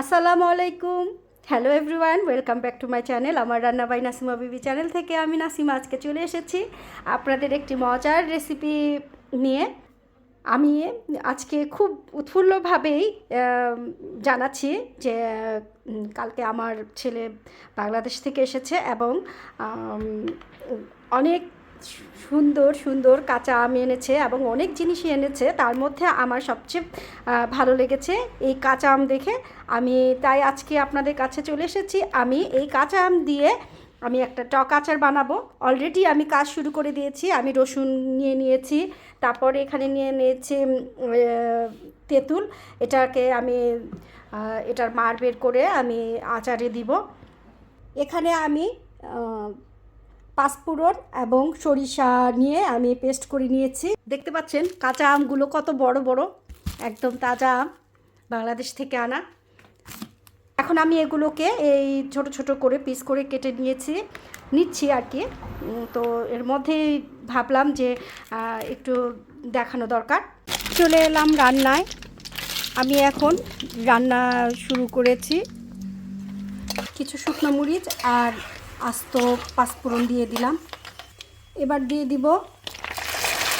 আসসালামু আলাইকুম। Hello everyone welcome back to my channel আমার রান্না বাই নাসিমা বিবি চ্যানেল থেকে আমি নাসিমা আজকে চলে এসেছি আপনাদের একটি মজার রেসিপি নিয়ে। আমি আজকে খুব উৎফুল্লভাবেই জানাচ্ছি যে কালকে আমার ছেলে বাংলাদেশ থেকে এসেছে এবং অনেক সুন্দর সুন্দর কাঁচা আম এনেছে এবং অনেক জিনিসই এনেছে। তার মধ্যে আমার সবচেয়ে ভালো লেগেছে এই কাঁচা আম দেখে। আমি তাই আজকে আপনাদের কাছে চলে এসেছি। আমি এই কাঁচা আম দিয়ে আমি একটা টক আচার বানাবো। অলরেডি আমি কাজ শুরু করে দিয়েছি। আমি রসুন নিয়ে নিয়েছি। তারপর এখানে নিয়ে নিয়েছি তেঁতুল। এটাকে আমি এটার মার বের করে আমি আচারে দিব। এখানে আমি পাঁচফোড়ন এবং সরিষা নিয়ে আমি পেস্ট করে নিয়েছি। দেখতে পাচ্ছেন কাঁচা আমগুলো কত বড় বড়, একদম তাজা আম বাংলাদেশ থেকে আনা। এখন আমি এগুলোকে এই ছোট ছোট করে পিস করে কেটে নিয়েছি, নিচ্ছি আর কি। তো এর মধ্যেই ভাবলাম যে একটু দেখানো দরকার। চলে এলাম রান্নায়। আমি এখন রান্না শুরু করেছি। কিছু শুকনো মরিচ আর আস্ত পাঁচফোড়ন দিয়ে দিলাম। এবার দিয়ে দিব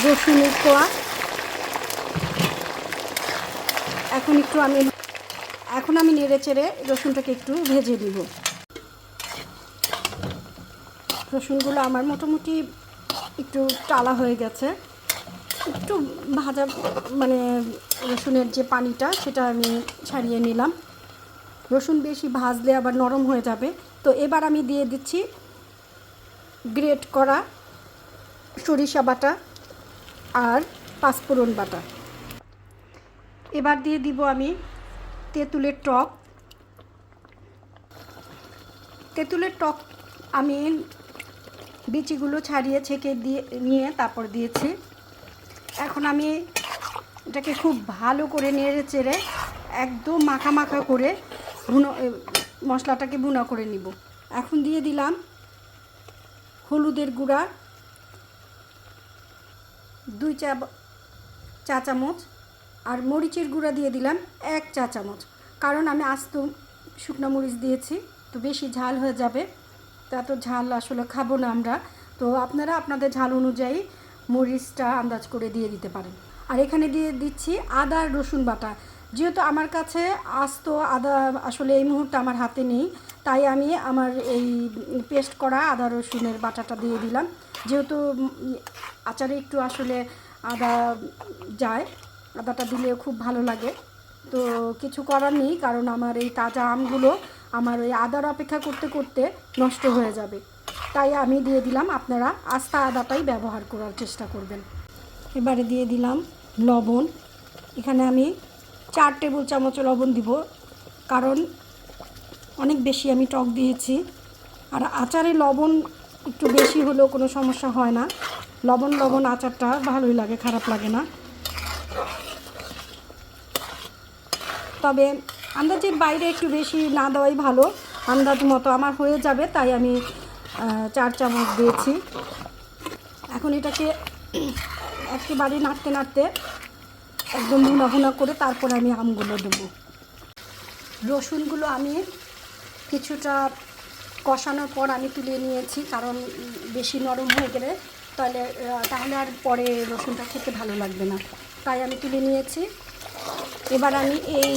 রসুনের কোয়া। এখন একটু আমি এখন আমি নেড়ে চেড়ে রসুনটাকে একটু ভেজে দিব রসুনগুলো আমার মোটামুটি একটু টালা হয়ে গেছে। একটু ভাজা মানে রসুনের যে পানিটা, সেটা আমি ছাড়িয়ে নিলাম। রসুন বেশি ভাজলে আবার নরম হয়ে যাবে। তো এবার আমি দিয়ে দিচ্ছি গ্রেট করা সরিষা বাটা আর পাঁচফোড়ন বাটা। এবার দিয়ে দিব আমি তেঁতুলের টক। তেঁতুলের টক আমি বিচিগুলো ছাড়িয়ে, ছেঁকে দিয়ে, নিয়ে তারপর দিয়েছি। এখন আমি এটাকে খুব ভালো করে নেড়ে চেড়ে একদম মাখা মাখা করে ভুনো মশলাটাকে ভুনা করে নিব। এখন দিয়ে দিলাম হলুদের গুঁড়া, দুই চা চা চামচ, আর মরিচের গুঁড়া দিয়ে দিলাম এক চা চামচ। কারণ আমি আস্ত শুকনো মরিচ দিয়েছি, তো বেশি ঝাল হয়ে যাবে। তা তো ঝাল আসলে খাব না আমরা। তো আপনারা আপনাদের ঝাল অনুযায়ী মরিচটা আন্দাজ করে দিয়ে দিতে পারেন। আর এখানে দিয়ে দিচ্ছি আদা রসুন বাটা। যেহেতু আমার কাছে আস্ত আদা আসলে এই মুহূর্তে আমার হাতে নেই, তাই আমি আমার এই পেস্ট করা আদা রসুনের বাটাটা দিয়ে দিলাম। যেহেতু আচারে একটু আসলে আদা যায়, আদাটা দিলে খুব ভালো লাগে। তো কিছু করার নেই, কারণ আমার এই তাজা আমগুলো আমার ওই আদার অপেক্ষা করতে করতে নষ্ট হয়ে যাবে। তাই আমি দিয়ে দিলাম, আপনারা আস্তা আদাটাই ব্যবহার করার চেষ্টা করবেন। এবারে দিয়ে দিলাম লবণ। এখানে আমি চার টেবিল চামচ লবণ দিব, কারণ অনেক বেশি আমি টক দিয়েছি। আর আচারে লবণ একটু বেশি হলেও কোনো সমস্যা হয় না। লবণ লবণ আচারটা ভালোই লাগে, খারাপ লাগে না। তবে আন্দাজের বাইরে একটু বেশি না দেওয়াই ভালো। আন্দাজ মতো আমার হয়ে যাবে, তাই আমি চার চামচ দিয়েছি। এখন এটাকে একেবারে নাড়তে নাড়তে একদম ভুনা করে তারপর আমি আমগুলো দেবো। রসুনগুলো আমি কিছুটা কষানোর পর আমি তুলে নিয়েছি, কারণ বেশি নরম হয়ে গেলে তাহলে তাহলে আর পরে রসুনটা খেতে ভালো লাগবে না। তাই আমি তুলে নিয়েছি। এবার আমি এই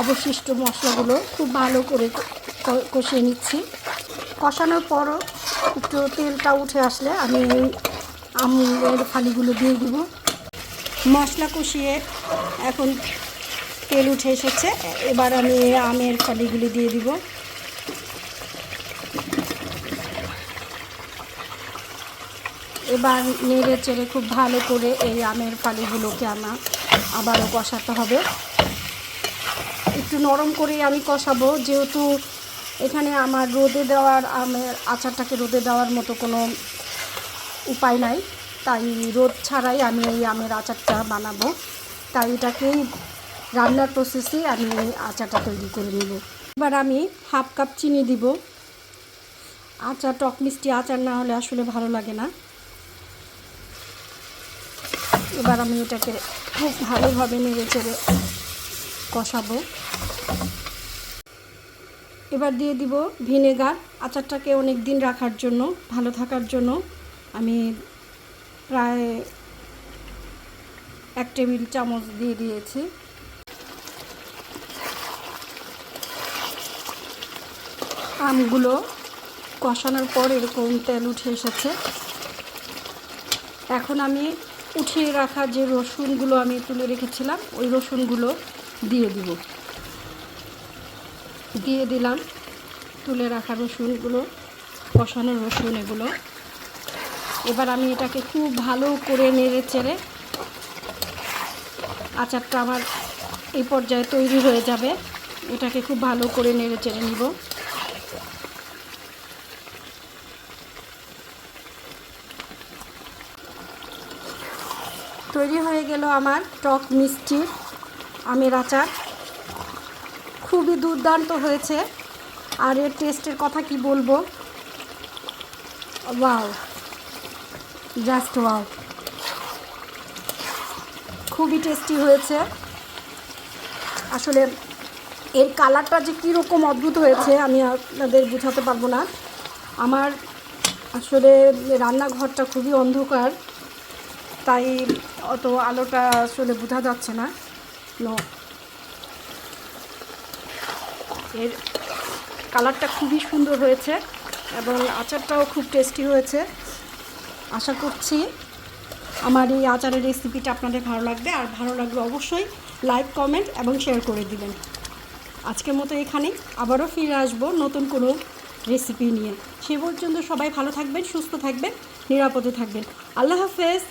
অবশিষ্ট মশলাগুলো খুব ভালো করে কষিয়ে নিচ্ছি। কষানোর পরও একটু তেলটা উঠে আসলে আমি আমের ফালিগুলো দিয়ে দিব। মশলা কষিয়ে এখন তেল উঠে এসেছে। এবার আমি আমের ফালিগুলি দিয়ে দিব। এবার নেড়ে চেড়ে খুব ভালো করে এই আমের ফালিগুলোকে আমার আবারও কষাতে হবে। একটু নরম করে আমি কষাবো। যেহেতু এখানে আমার রোদে দেওয়ার আমের আচারটাকে রোদে দেওয়ার মতো কোনো উপায় নাই। তাই রোদ ছাড়াই আমি এই আমের আচারটা বানাবো। তাই এটাকেই রান্নার প্রসেসে আমি এই আচারটা তৈরি করে নেব। এবার আমি হাফ কাপ চিনি দিব। আচার টক মিষ্টি আচার না হলে আসলে ভালো লাগে না। এবার আমি এটাকে খুব ভালোভাবে নেড়ে চেড়ে কষাবো। এবার দিয়ে দিব ভিনেগার। আচারটাকে অনেক দিন রাখার জন্য, ভালো থাকার জন্য আমি প্রায় এক টেবিল চামচ দিয়ে দিয়েছি। আমগুলো কষানোর পর এরকম তেল উঠে এসেছে। এখন আমি উঠিয়ে রাখা যে রসুনগুলো আমি তুলে রেখেছিলাম, ওই রসুনগুলো দিয়ে দিব। দিয়ে দিলাম, তুলে রাখা রসুনগুলো, কষানো রসুন এগুলো। এবার আমি এটাকে খুব ভালো করে নেড়ে চেড়ে আচারটা আমার এই পর্যায়ে তৈরি হয়ে যাবে। এটাকে খুব ভালো করে নেড়ে চেড়ে নিব। তৈরি হয়ে গেল আমার টক মিষ্টি আমের আচার। খুবই দুর্দান্ত হয়েছে। আর এর টেস্টের কথা কি বলব? ওয়াও! Just wow. খুবই টেস্টি হয়েছে। আসলে এর কালারটা যে কীরকম অদ্ভুত হয়েছে, আমি আপনাদের বোঝাতে পারব না। আমার আসলে রান্নাঘরটা খুবই অন্ধকার, তাই অত আলোটা আসলে বোঝা যাচ্ছে না। নো এর কালারটা খুবই সুন্দর হয়েছে এবং আচারটাও খুব টেস্টি হয়েছে। আশা করছি আমার এই আচারের রেসিপিটা আপনাদের ভালো লাগবে। আর ভালো লাগলে অবশ্যই লাইক কমেন্ট এবং শেয়ার করে দিবেন। আজকের মতো এখানে আবারও ফিরে আসব নতুন কোনো রেসিপি নিয়ে। সে পর্যন্ত সবাই ভালো থাকবেন, সুস্থ থাকবেন, নিরাপদে থাকবেন। আল্লাহ হাফেজ।